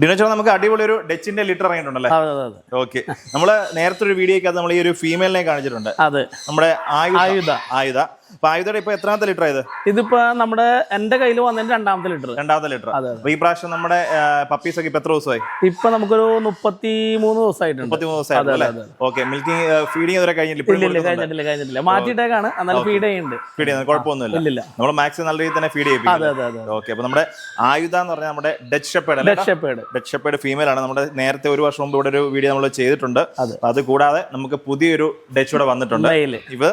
ഡിനോച്ചോ നമുക്ക് അടിപൊളി ഒരു ഡച്ചിന്റെ ലിറ്റർ ഇറങ്ങിയിട്ടുണ്ടല്ലേ? ഓക്കെ നമ്മൾ നേരത്തെ ഒരു വീഡിയോക്കകത്ത് നമ്മൾ ഈ ഒരു ഫീമെയിലിനെ കാണിച്ചിട്ടുണ്ട്. അതെ. നമ്മുടെ ആയുധ. ആയുധ. അപ്പൊ ആയുധയുടെ ഇപ്പൊ എത്രാമത്തെ ലിറ്റർ ആയത്? ഇതിപ്പോ നമ്മുടെ എന്റെ കയ്യിൽ വന്നതിന്റെ രണ്ടാമത്തെ ലിറ്റർ. രണ്ടാമത്തെ ലിറ്റർ. അതെ, അപ്പൊ ഈ പ്രാവശ്യം നമ്മുടെ പപ്പീസ് ഒക്കെ ഇപ്പൊ എത്ര ദിവസമായി? ഇപ്പൊ നമുക്കൊരു മുപ്പത്തി മൂന്ന് ദിവസമായിട്ടുണ്ട് മുപ്പത്തിമൂന്ന് ദിവസമായിരുന്നു അല്ലേ? അതെ, ഓക്കെ മിൽക്കിംഗ് ഫീഡിങ് ഇതുവരെ കഴിഞ്ഞില്ല കഴിഞ്ഞിട്ടില്ല കഴിഞ്ഞിട്ടില്ല. മാറ്റിയിട്ടേക്കാണ്. എന്നാലും ഫീഡ് ചെയ്യുന്നുണ്ട്. ഫീഡ് ചെയ്യുന്നത് കുഴപ്പമൊന്നുമില്ല. ഇല്ലില്ല. നമ്മൾ മാക്സിമം നല്ല രീതിയിൽ തന്നെ ഫീഡ് അതെ ചെയ്യിപ്പിക്കും അതെ അതെ. ഓക്കെ അപ്പൊ നമ്മുടെ ആയുധ എന്ന് പറഞ്ഞാൽ നമ്മുടെ ഡച്ച് ഷെപ്പേഡ് അല്ലേ? രക്ഷപ്പേട് ഡച്ച് ഷെപ്പേഡ് ഫീമെയിൽ ആണ്. നമ്മുടെ നേരത്തെ ഒരു വർഷം മുമ്പ് ഇവിടെ ഒരു വീഡിയോ നമ്മൾ ചെയ്തിട്ടുണ്ട്. അതെ. അത് കൂടാതെ നമുക്ക് പുതിയൊരു ഡച്ച് ഇവിടെ വന്നിട്ടുണ്ട്. മെയിൽ ഇവ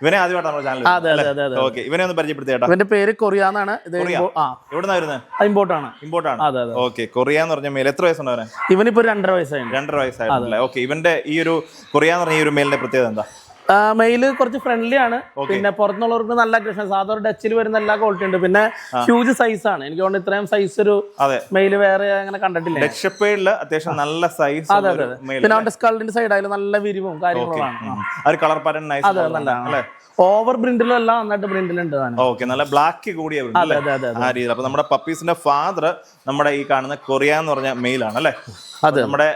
ഇവനെ ആദ്യമായിട്ട് നമ്മുടെ ചാനൽ ഓക്കെ ഇവനെ ഒന്ന് പരിചയപ്പെടുത്തേട്ടാ ഇവന്റെ പേര് കൊറിയാന്നാണ്. ഇത് ഇമ്പോർട്ടാണ് ആ. എവിടുന്നാ വരുന്നത് ഇമ്പോർട്ട് ആണ്. ഇമ്പോർട്ട് ആണ്. അതെ അതെ. ഓക്കെ കൊറിയ എന്ന് പറഞ്ഞ മേൽ എത്ര വയസ്സുണ്ട് അവനെ? ഇവനിപ്പോ രണ്ടര വയസ്സായി. രണ്ടര വയസ്സായിട്ടില്ല ഓക്കെ ഇവന്റെ ഈ ഒരു കൊറിയ എന്ന് പറഞ്ഞ ഈ ഒരു മേലിന്റെ പ്രത്യേകത എന്താ? മെയിൽ കുറച്ച് ഫ്രണ്ട്ലി ആണ്. പിന്നെ പുറത്തുനിന്നുള്ളവർക്ക് നല്ല അഗ്രഷൻ സാധാരണ ഡച്ചിൽ വരുന്ന എല്ലാ ക്വാളിറ്റി ഉണ്ട്. പിന്നെ ഹ്യൂജ് സൈസ് ആണ്. എനിക്ക് തോന്നുന്നു ഇത്രയും സൈസ് ഒരു മെയിൽ വേറെ അങ്ങനെ കണ്ടിട്ടില്ല? ഡച്ച് അത്യാവശ്യം നല്ല സൈസ് അതെ അതെ പിന്നെ അവന്റെ സ്കൾഡിന്റെ സൈഡായാലും നല്ല വിരിവും കാര്യങ്ങളും കളർ പാറ്റേൺ അതെ നല്ലതാണ് ഓവർ പ്രിന്റിലും അല്ല നന്നായിട്ട് പ്രിന്റിലുണ്ട്. ഓക്കെ നല്ല ബ്ലാക്ക് കൂടിയ ആ രീതിയിൽ. അപ്പൊ നമ്മുടെ പപ്പീസിന്റെ ഫാദർ നമ്മുടെ ഈ കാണുന്ന കൊറിയ എന്ന് പറഞ്ഞ മെയിലാണ് അല്ലേ അതെ. നമ്മുടെ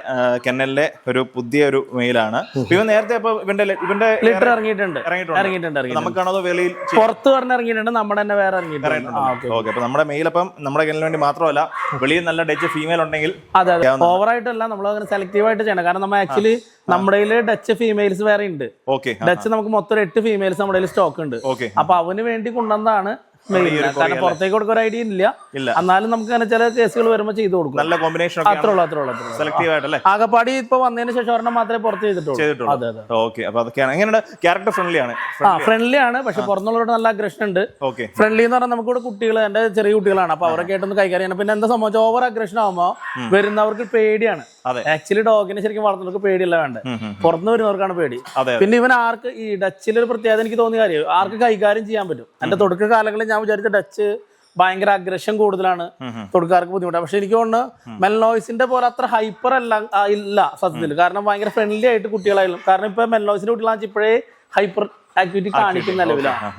കെന്നലിലെ ഒരു പുതിയ ഒരു മെയിലാണ് ഇവ നേരത്തെ ഇപ്പൊ ഇവന്റെ ഇവന്റെ ലിറ്റർ ഇറങ്ങിയിട്ടുണ്ട്. ഇറങ്ങിയിട്ടുണ്ട്. നമുക്കാണോ വെളിയിൽ പുറത്ത് പറഞ്ഞിറങ്ങിയിട്ടുണ്ട് നമ്മുടെ തന്നെ വേറെ ഇറങ്ങിയിട്ടുണ്ട്. ഓക്കെ. അപ്പൊ നമ്മുടെ മെയിൽ അപ്പം നമ്മുടെ കെന്നലിന് വേണ്ടി മാത്രമല്ല വെളിയിൽ നല്ല ഡച്ച് ഫീമെയിൽ ഉണ്ടെങ്കിൽ അതെ അതെ. ഓവറായിട്ടല്ല നമ്മൾ അങ്ങനെ സെലക്റ്റീവ് ആയിട്ട് ചെയ്യണം. കാരണം നമ്മൾ ആക്ച്വലി നമ്മുടെ ഡച്ച് ഫീമെയിൽസ് വേറെ ഉണ്ട്. ഓക്കെ ഡച്ച് നമുക്ക് മൊത്തം എട്ട് ഫീമെയിൽസ് നമ്മുടെ സ്റ്റോക്ക് ഉണ്ട്. അപ്പൊ അവന് വേണ്ടി കൊണ്ടുവന്നതാണ് കാരണം പുറത്തേക്ക് കൊടുക്കാൻ ഐഡിയ ഇല്ല. ഇല്ല. എന്നാലും നമുക്ക് അങ്ങനെ ചില കേസുകൾ വരുമ്പോൾ ചെയ്തു കൊടുക്കും. നല്ല കോമ്പിനേഷൻ അത്രേ ഉള്ളൂ അത്രേ ഉള്ളൂ സെലക്റ്റീവ് ആയിട്ടല്ലേ ആകപ്പാടി ഇപ്പൊ വന്നതിന് ശേഷം ഒരെണ്ണം മാത്രമേ പുറത്ത് ചെയ്തിട്ടുള്ളൂ. അതെ അതെ. ഓക്കെ അപ്പൊ അതൊക്കെയാണ്. എങ്ങനെയാണ് ക്യാരക്ടർ ഫ്രണ്ട്ലി ആണ്. ആ ഫ്രണ്ട്ലി ആണ്. പക്ഷെ പുറത്തുള്ളവരോട് നല്ല അഗ്രഷൻ ഉണ്ട്. ഓക്കെ ഫ്രണ്ട്ലി എന്ന് പറഞ്ഞാൽ നമുക്കിവിടെ കുട്ടികൾ എന്റെ ചെറിയ കുട്ടികളാണ്. അപ്പൊ അവരൊക്കെ ആയിട്ടൊന്ന് കൈകാര്യം ചെയ്യണം. പിന്നെ എന്താ സംഭവിച്ചാൽ ഓവർ അഗ്രഷൻ ആകുമ്പോൾ വരുന്നവർക്ക് പേടിയാണ്. ആക്ച്വലി ഡോഗിനെ ശരിക്കും വളർത്തുന്നവർക്ക് പേടിയല്ല വേണ്ട പുറത്തുനിന്ന് വരുന്നവർക്കാണ് പേടി. പിന്നെ ഇവൻ ആർക്ക് ഈ ഡച്ചിൽ ഒരു പ്രത്യേകത എനിക്ക് തോന്നിയ കാര്യം ആർക്ക് കൈകാര്യം ചെയ്യാൻ പറ്റും. എന്റെ തുടക്ക കാലങ്ങളിൽ ഞാൻ വിചാരിച്ച ഡച്ച് ഭയങ്കര അഗ്രഷൻ കൂടുതലാണ് തുടക്കാർക്ക് ബുദ്ധിമുട്ടാണ് പക്ഷെ എനിക്ക് തോന്നുന്നു മെൽനോയ്സിന്റെ പോലെ അത്ര ഹൈപ്പർ അല്ല ഇല്ല സത്യത്തിൽ. കാരണം ഭയങ്കര ഫ്രണ്ട്ലി ആയിട്ട് കുട്ടികളായാലും. കാരണം ഇപ്പൊ മെൽനോയ്സിന്റെ കുട്ടികളാണെന്ന് ഇപ്പോഴേ ഹൈപ്പർ ആക്ടിവിറ്റി കാണിക്കുന്ന നിലവിലാണ്.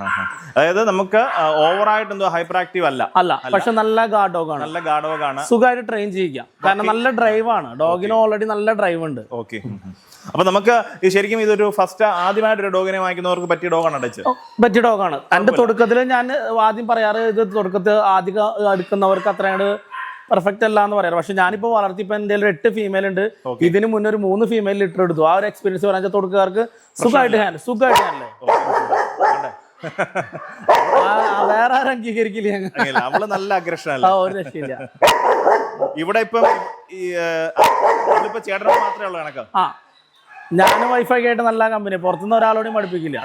അതായത് നമുക്ക് ഓവർ ആയിട്ട് എന്തോ ഹൈപ്പർ ആക്റ്റീവ് അല്ല അല്ല. പക്ഷെ നല്ല ഗാർഡ് ഡോഗ് ആണ് നല്ല ഗാർഡ് ഡോഗ് ആണ് സുഖമായിട്ട് ട്രെയിൻ ചെയ്യിക്കാം കാരണം നല്ല ഡ്രൈവ് ആണ്. ഡോഗിന് ഓൾറെഡി നല്ല ഡ്രൈവ് ഉണ്ട്. ഓക്കെ അപ്പൊ നമുക്ക് ശരിക്കും ഇതൊരു ഫസ്റ്റ് ആദ്യമായിട്ട് ഒരു ഡോഗിനെ വാങ്ങിക്കുന്നവർക്ക് പറ്റിയ ഡോഗാണ് അടച്ച്. പറ്റിയ ഡോഗാണ് എന്റെ തുടക്കത്തിൽ ഞാൻ ആദ്യം പറയാറ് ഇത് തുടക്കത്തിൽ ആദ്യം എടുക്കുന്നവർക്ക് അത്രയാണ് പെർഫെക്റ്റ് അല്ല എന്ന് പറയാറ്. പക്ഷെ ഞാനിപ്പോ വളർത്തിപ്പോ എന്റെ ഒരു എട്ട് ഫീമെയിൽ ഉണ്ട്. ഇതിന് മുന്നേ ഒരു മൂന്ന് ഫീമെയിൽ ലിറ്റർ എടുത്തു. ആ ഒരു എക്സ്പീരിയൻസ് പറഞ്ഞാൽ തുടക്കക്കാർക്ക് സുഖമായിട്ട് ഹാൻഡ് സുഖമായിട്ട് ഹാൻഡ് വേറെ ആരും അംഗീകരിക്കില്ല അവൾ നല്ല രക്ഷയില്ല. ഇവിടെ ഇപ്പം ഈ ഇപ്പൊ ചേട്ടനോട് മാത്രമേ ഉള്ളൂ കണക്ക്. ഞാനും വൈഫൈ ആയിട്ട് നല്ല കമ്പനി പുറത്തുനിന്ന് ഒരാളോടും പഠിപ്പിക്കില്ല.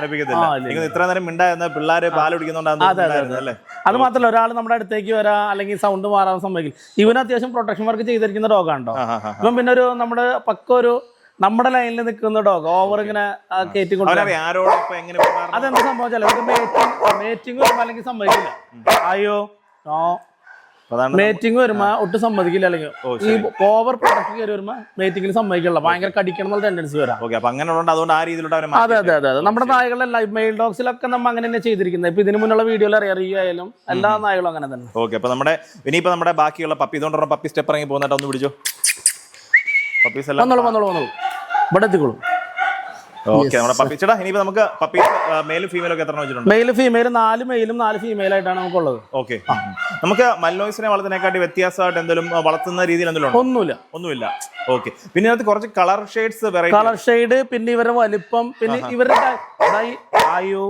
ഇത്ര നേരം മിണ്ടായിരുന്ന പിള്ളേര് പാൽ കുടിക്കുന്നുണ്ടായിരുന്നു അല്ലേ? അത് മാത്രമല്ല ഒരാൾ നമ്മുടെ അടുത്തേക്ക് വരാ അല്ലെങ്കിൽ സൗണ്ട് മാറാൻ സംഭവിക്കും ഇവന് അത്യാവശ്യം പ്രൊട്ടക്ഷൻ വർക്ക് ചെയ്തിരിക്കുന്ന ഡോഗാണ്ടോ ഇപ്പം പിന്നെ ഒരു നമ്മുടെ പക്ക ഒരു നമ്മുടെ ലൈനിൽ നിൽക്കുന്ന ഡോഗ് ഓവർ ഇങ്ങനെ കയറ്റി കൊണ്ടുപോകും. അതെന്താ മേറ്റിംഗ് മേറ്റിംഗ് വരുമ്പോ അല്ലെങ്കിൽ സംഭവിക്കില്ല അയ്യോ നോ മേറ്റിംഗ് വരുമ്പോ ഒട്ടും സമ്മതിക്കില്ല അല്ലെങ്കിൽ ഈ ഓവർ പ്രൊഡക്റ്റ് കയറി വരുമ്പോ മേറ്റിംഗിൽ സമ്മതിക്കില്ല. ഭയങ്കര കടിക്കണം എന്നുള്ള ടെൻഡൻസി വരാം. അതുകൊണ്ട് ആ രീതിയിലോട്ട് അതെ അതെ അതെ അതെ. നമ്മുടെ നായകളെല്ലാം മെയിൽ ഡോഗ്സിലൊക്കെ നമ്മൾ അങ്ങനെ തന്നെ ചെയ്തിരിക്കുന്നത്. ഇപ്പൊ ഇതിന് മുന്നുള്ള വീഡിയോയിൽ അറിയാം ആയാലും എല്ലാ നായകളും അങ്ങനെ തന്നെ. ഓക്കെ അപ്പൊ നമ്മുടെ ഇനിയിപ്പോ നമ്മുടെ ബാക്കിയുള്ള പപ്പി ഇതുകൊണ്ടുള്ള പപ്പി സ്റ്റെപ്പ് ഇറങ്ങി പോകുന്നിട്ട് ഒന്ന് പിടിച്ചോ? പപ്പീസ് എല്ലാം വന്നോളൂ വന്നോളൂ വന്നോളൂ. ഇവിടെ എത്തിക്കോളൂ. ഓക്കെ നമ്മുടെ പപ്പി ചേട്ടാ ഇനിയിപ്പോ നമുക്ക് പപ്പി മെയിലും ഫീമെയിലും ഒക്കെ എത്ര വെച്ചിട്ടുണ്ട്? മെയിൽ ഫീമെയിൽ നാല് മെയിലും നാല് ഫീമെയിൽ ആയിട്ടാണ് നമുക്കുള്ളത്. ഓക്കെ. നമുക്ക് മല്ലോയിസിനെ വളർത്തുന്നതിനെക്കാട്ടി വ്യത്യാസമായിട്ട് എന്തെങ്കിലും വളർത്തുന്ന രീതിയിൽ എന്തെങ്കിലും ഒന്നുമില്ല. ഒന്നുമില്ല. ഓക്കെ പിന്നെ അതിനകത്ത് കുറച്ച് കളർ ഷെയ്ഡ്സ് കളർ ഷെയ്ഡ് പിന്നെ ഇവരുടെ വലിപ്പം പിന്നെ ഇവരുടെ ആയോ?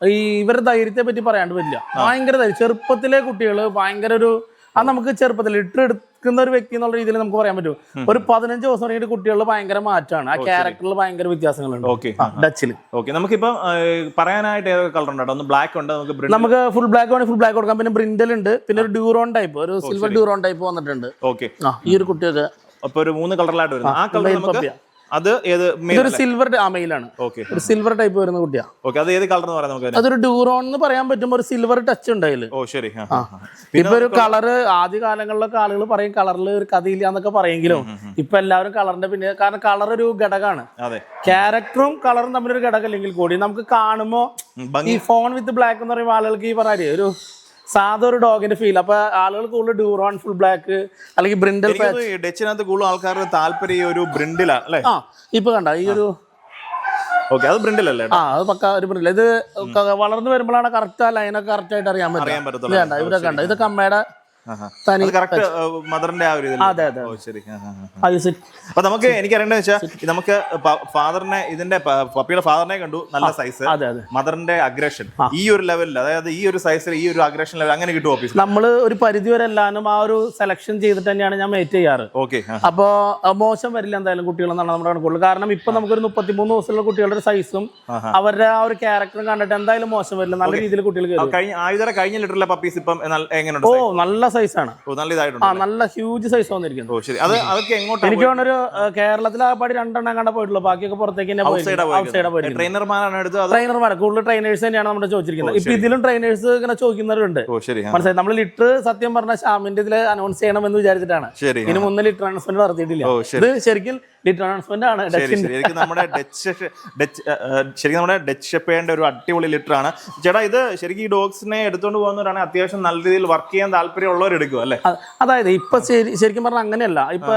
ഈ ഇവരുടെ ധൈര്യത്തെ പറ്റി പറയാണ്ട് പറ്റില്ല ഭയങ്കര ചെറുപ്പത്തിലെ കുട്ടികൾ ഭയങ്കര ഒരു അത് നമുക്ക് ചെറുപ്പത്തിൽ ഇട്ട് എടുക്കുന്ന ഒരു വ്യക്തി എന്നുള്ള രീതിയിൽ നമുക്ക് പറയാൻ പറ്റും. ഒരു പതിനഞ്ച് ദിവസം കഴിഞ്ഞിട്ട് കുട്ടികളിൽ ഭയങ്കര മാറ്റമാണ്. ആ ക്യാരക്ടറിൽ ഭയങ്കര വ്യത്യാസങ്ങളുണ്ട്. ഡച്ചിൽ ഓക്കെ. നമുക്കിപ്പം പറയാനായിട്ട് ഏതൊക്കെ കളർ ഉണ്ട്? ഒന്ന് ബ്ലാക്ക് ഉണ്ട് നമുക്ക് നമുക്ക് ഫുൾ ബ്ലാക്ക് വേണമെങ്കിൽ ഫുൾ ബ്ലാക്ക് കൊടുക്കാം. പിന്നെ ബ്രിൻഡൽ ഉണ്ട്. പിന്നെ ഒരു ഡ്യൂറോൺ ടൈപ്പ് ഒരു സിൽവർ ഡ്യൂറോൺ ടൈപ്പ് വന്നിട്ടുണ്ട്. ഓക്കെ. ഈ ഒരു കുട്ടിയൊക്കെ അപ്പൊ ഒരു മൂന്ന് കളറിലായിട്ട് വരുന്നത്. ആ കളർ നമുക്ക്. അത് ഏത് ഇതൊരു സിൽവർ ആമയിലാണ് മെയിലാണ് ഓക്കെ ഒരു സിൽവർ ടൈപ്പ് വരുന്ന കുട്ടിയാ. ഓക്കെ അത് ഏത് കളർ എന്ന് പറയാം നമുക്ക്? അതൊരു ഡ്യൂറോൺ എന്ന് പറയാൻ പറ്റും ഒരു സിൽവർ ടച്ച് ഉണ്ട് അതിൽ. ഓ ശരി. ഇപ്പൊ ഒരു കളറ് ആദ്യ കാലങ്ങളിലൊക്കെ ആളുകൾ പറയും കളറിൽ ഒരു കഥയില്ല എന്നൊക്കെ പറയെങ്കിലും ഇപ്പൊ എല്ലാവരും കളറിന്റെ പിന്നെ കാരണം കളർ ഒരു ഘടകമാണ്. അതെ. ക്യാരക്ടറും കളറും തമ്മിലൊരു ഘടകം ഇല്ലെങ്കിൽ കൂടി നമുക്ക് കാണുമ്പോ ഈ ഫോൺ വിത്ത് ബ്ലാക്ക് എന്ന് പറയുമ്പോൾ ആളുകൾക്ക് ഈ പറയാ ഒരു സാധാ ഒരു ഡോഗിന്റെ ഫീൽ അപ്പൊ ആളുകൾ കൂടുതൽ ഡ്യൂറോൺ ഫുൾ ബ്ലാക്ക് അല്ലെങ്കിൽ ബ്രിൻഡൽ ഡച്ചിനകത്ത് കൂടുതൽ ആൾക്കാരുടെ താല്പര്യം ഒരു ബ്രിൻഡിലാണ് അല്ലേ? ആ ഇപ്പൊ കണ്ട ഈ ഒരു ഓക്കെ അത് ബ്രിണ്ടിലല്ലേ ആ അത് പക്ക ഒരു ബ്രിൻഡിൽ ഇത് വളർന്നു വരുമ്പോഴാണ് കറക്റ്റ് ആ ലൈനൊക്കെ കറക്റ്റ് ആയിട്ട് അറിയാൻ പറ്റും. ഇത് ഇവരൊക്കെ കണ്ട. ഇതൊക്കെ അമ്മയുടെ മദറിന്റെ ആ ഒരു അതെ അതെ ശരി. അപ്പൊ നമുക്ക് എനിക്ക് അറിയേണ്ടത് വെച്ചാൽ നമുക്ക് ഫാദറിനെ ഇതിന്റെ പപ്പിയുടെ ഫാദറിനെ കണ്ടു. നല്ല സൈസ് മദറിന്റെ അഗ്രഷൻ ഈ ഒരു ലെവലിൽ അതായത് ഈ ഒരു സൈസിൽ ഈ ഒരു അഗ്രഷൻ ലെവൽ അങ്ങനെ കിട്ടും ഓഫീസിൽ നമ്മൾ ഒരു പരിധി വരെ എല്ലാവരും ആ ഒരു സെലക്ഷൻ ചെയ്തിട്ട് തന്നെയാണ് ഞാൻ മേറ്റ് ചെയ്യാറ്. ഓക്കെ അപ്പോ മോശം വരില്ല എന്തായാലും കുട്ടികളെന്നാണ് നമ്മുടെ കണക്കുള്ളൂ. കാരണം ഇപ്പൊ നമുക്കൊരു മുപ്പത്തിമൂന്ന് ദിവസമുള്ള കുട്ടികളുടെ സൈസും അവരുടെ ആ ഒരു ക്യാരക്ടറും കണ്ടിട്ട് എന്തായാലും മോശം വരില്ല. നല്ല രീതിയിൽ കുട്ടികൾ കഴിഞ്ഞ ആയുധ കഴിഞ്ഞ ലിറ്ററിലെ പപ്പീസ് ഇപ്പം എങ്ങനെയുണ്ട് ഓ നല്ല സൈസാണ് നല്ല ഇതായിട്ടുണ്ട് ആ നല്ല ഹ്യൂജ് സൈസ് വന്നിരിക്കുന്നത് ഓ ശരി. അത് അതൊക്കെ എങ്ങോട്ടാണ് എനിക്ക് തോന്നുന്നൊരു കേരളത്തിൽ ആ പാടി രണ്ടെണ്ണം കണ്ട പോയിട്ടുള്ളൂ. ബാക്കിയൊക്കെ പുറത്തേക്ക് തന്നെ സൈഡാ ട്രെയിനർമാരാണ് എടുത്തത്? ട്രെയിനർമാരെ. കൂടുതൽ ട്രെയിനേഴ്സ് തന്നെയാണ് നമ്മുടെ ചോദിച്ചിരിക്കുന്നത്. ഇപ്പൊ ഇതിലും ട്രെയിനേഴ്സ് ഇങ്ങനെ ചോദിക്കുന്നവരുണ്ട്. മനസ്സിലായി? നമ്മൾ ലിറ്റർ സത്യം പറഞ്ഞ ഷാമിന്റെ ഇതിൽ അനൗൺസ് ചെയ്യണം എന്ന് വിചാരിച്ചിട്ടാണ്. ശരി ഇതിന് മുന്നേ ലിറ്റർ അനൗൺസ്മെന്റ് നടത്തിയിട്ടില്ല. ഇത് ശരിക്കും ലിറ്റർ അനൗൺസ്മെന്റ് ആണ്. ശരി ഡച്ചിന്റെ നമ്മുടെ ഡച്ച് ഡച്ച് ശരിക്കും നമ്മുടെ ഡച്ച് ഷെപ്പേന്റെ ഒരു അടിപൊളി ലിറ്റർ ആണ്. ചേട്ടാ ഇത് ശരിക്കും ഈ ഡോഗ്സിനെ എടുത്തുകൊണ്ട് പോകുന്നവരാണ് അത്യാവശ്യം നല്ല രീതിയിൽ വർക്ക് ചെയ്യാൻ താല്പര്യമുള്ളവർ എടുക്കും അല്ലേ? അതായത് ഇപ്പൊ ശരിക്കും പറഞ്ഞാൽ അങ്ങനെയല്ല. ഇപ്പൊ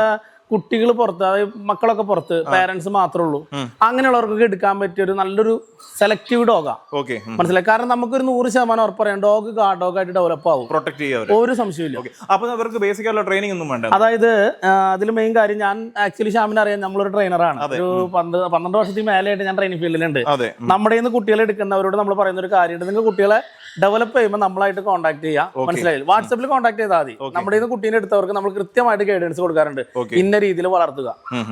കുട്ടികൾ പുറത്ത് അതായത് മക്കളൊക്കെ പുറത്ത് പേരൻസ് മാത്രമേ ഉള്ളൂ. അങ്ങനെയുള്ളവർക്കൊക്കെ എടുക്കാൻ പറ്റിയ ഒരു നല്ലൊരു സെലക്റ്റീവ് ഡോഗാ ഓക്കെ മനസ്സിലായി? കാരണം നമുക്കൊരു നൂറ് ശതമാനം ഉറപ്പ് പറയാം ഡോഗ് ഗാർഡ് ഡോഗ് ആയിട്ട് ഡെവലപ്പ് ആവും. പ്രൊട്ടക്ട് ചെയ്യാം ഒരു സംശയമില്ല ഇല്ല അപ്പൊ അവർക്ക് ബേസിക് ആയിട്ടുള്ള ട്രെയിനിങ് ഒന്നും വേണ്ട. അതായത് അതിൽ മെയിൻ കാര്യം ഞാൻ ആക്ച്വലി ഷാമിനെ അറിയാം നമ്മളൊരു ട്രെയിനറാണ് ഒരു പന്ത്രണ്ട് പന്ത്രണ്ട് വർഷത്തിൽ മേലെയായിട്ട് ഞാൻ ട്രെയിനിങ് ഫീൽഡിലുണ്ട് നമ്മുടെ നിന്ന് കുട്ടികളെ എടുക്കുന്നവരോട് നമ്മൾ പറയുന്ന ഒരു കാര്യമുണ്ട്. നിങ്ങൾ കുട്ടികളെ ഡെവലപ്പ് ചെയ്യുമ്പോൾ നമ്മളായിട്ട് കോൺടാക്ട് ചെയ്യാം. മനസ്സിലായി വാട്സപ്പിൽ കോൺടാക്ട് ചെയ്താൽ മതി. നമ്മുടെ നിന്ന് കുട്ടീനെ എടുത്തവർക്ക് നമ്മൾ കൃത്യമായിട്ട് ഗൈഡൻസ് കൊടുക്കാറുണ്ട്. Okay. ഇന്ന രീതിയിൽ വളർത്തുക.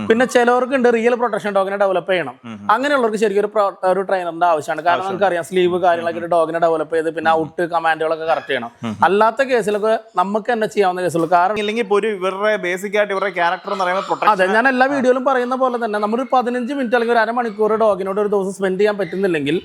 പിന്നെ ചിലവർക്ക് ഉണ്ട് റിയൽ പ്രൊട്ടക്ഷൻ ഡോഗിനെ ഡെവലപ്പ് ചെയ്യണം. അങ്ങനെയുള്ളവർക്ക് ശരിക്കും ഒരു ഒരു ട്രെയിനറിന്റെ ആവശ്യമാണ്. കാരണം നമുക്ക് അറിയാം സ്ലീവ് കാര്യങ്ങളൊക്കെ ഡോഗിനെ ഡെവലപ്പ് ചെയ്ത് പിന്നെ ഔട്ട് കമാൻഡുകളൊക്കെ കറക്റ്റ് ചെയ്യണം. അല്ലാത്ത കേസിലൊക്കെ നമുക്ക് തന്നെ ചെയ്യാവുന്ന കേസുള്ളൂ. കാരണം ഇല്ലെങ്കിൽ ഒരു ഇവരുടെ ബേസിക് ആയിട്ട് ഇവരുടെ ക്യാരക്ടർ എന്ന് പ്രൊട്ടക്ട് അതെ ഞാൻ എല്ലാ വീഡിയോയിലും പറയുന്ന പോലെ തന്നെ നമ്മളൊരു പതിനഞ്ച് മിനിറ്റ് അല്ലെങ്കിൽ ഒരു അരമണിക്കൂർ ഡോഗിനോട് ഒരു ദിവസം സ്പെൻഡ് ചെയ്യാൻ പറ്റുന്നില്ലെങ്കിൽ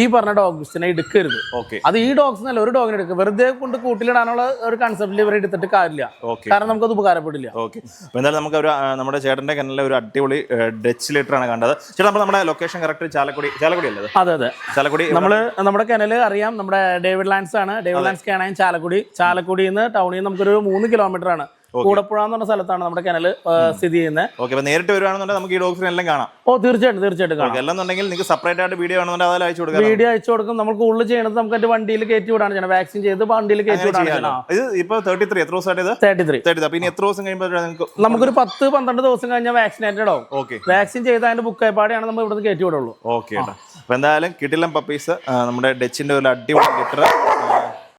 ഈ പറഞ്ഞ ഡോഗ്സിനെ എടുക്കരുത്. ഓക്കെ. അത് ഈ ഡോഗ്സ് എന്നല്ല ഒരു ഡോഗിനെ എടുക്കുക. വെറുതെ കൊണ്ട് കൂട്ടിലിടാനുള്ള ഒരു കൺസെപ്റ്റിൽ ഇവരെ എടുത്തിട്ട് കാര്യമില്ല. കാരണം നമുക്കത് ഉപകാരപ്പെടില്ല. ഓക്കെ. എന്തായാലും നമുക്ക് ഒരു നമ്മുടെ ചേട്ടന്റെ കനലിലെ ഒരു അടിപൊളി ഡച്ച് ലിറ്റർ ആണ് കണ്ടത്. ചേട്ടാ നമ്മൾ നമ്മുടെ ലൊക്കേഷൻ കറക്റ്റ് ചാലക്കുടി ചാലക്കുടി അല്ലേ അതെ അതെ. ചാലക്കുടി നമ്മൾ നമ്മുടെ കനൽ അറിയാം നമ്മുടെ ഡേവിഡ് ലാൻഡ്സ് ആണ്. ഡേവിഡ് ലാൻഡ്സ് കാണാൻ ചാലക്കുടി. ചാലക്കുടിയിൽ നിന്ന് ടൗണിൽ നിന്ന് നമുക്കൊരു മൂന്ന് കിലോമീറ്റർ ആണ്. കൂടപ്പുഴ എന്ന് പറഞ്ഞ സ്ഥലത്താണ് നമ്മുടെ കനൽ സ്ഥിതി ചെയ്യുന്നത്. ഓക്കെ അപ്പൊ നേരിട്ട് വരുവാണെന്നുണ്ടെങ്കിൽ നമുക്ക് ഈ ഡോഗ്സിനെ എല്ലാം കാണാം. ഓ തീർച്ചയായിട്ടും തീർച്ചയായിട്ടും കാണാം. അല്ലെന്നുണ്ടെങ്കിൽ നിങ്ങൾക്ക് സെപ്പറേറ്റ് ആയിട്ട് വീഡിയോ ആണെന്നുണ്ടെങ്കിൽ അതായത് അയച്ചു കൊടുക്കാം വീഡിയോ അയച്ചു കൊടുക്കും. നമുക്ക് ഉള്ളിൽ ചെയ്യണത് നമുക്ക് എന്റെ വണ്ടിയിൽ കയറ്റി വിടാണ് ചെയ്യണം വാക്സിൻ ചെയ്ത് വണ്ടിയിൽ കയറ്റി വിടാണ് ഇത് ഇപ്പൊ തേർട്ടി ത്രീ എത്ര ദിവസമായിട്ട് തേർട്ടി ത്രീ തേർട്ടി അപ്പൊ ഇനി എത്ര ദിവസം കഴിയുമ്പോൾ നമുക്കൊരു പത്ത് പന്ത്രണ്ട് ദിവസം കഴിഞ്ഞാൽ വാക്സിനേറ്റഡ് ആവും. ഓക്കെ. വാക്സിൻ ചെയ്ത അതിന്റെ ബുക്ക് പാടെയാണ് നമ്മൾ ഇവിടുന്ന് കയറ്റി വിടുള്ളൂ. ഓക്കെ അപ്പൊ എന്തായാലും കിട്ടില്ല പപ്പീസ് നമ്മുടെ ഡച്ചിന്റെ ഒരു അടിപൊളി ലിറ്റർ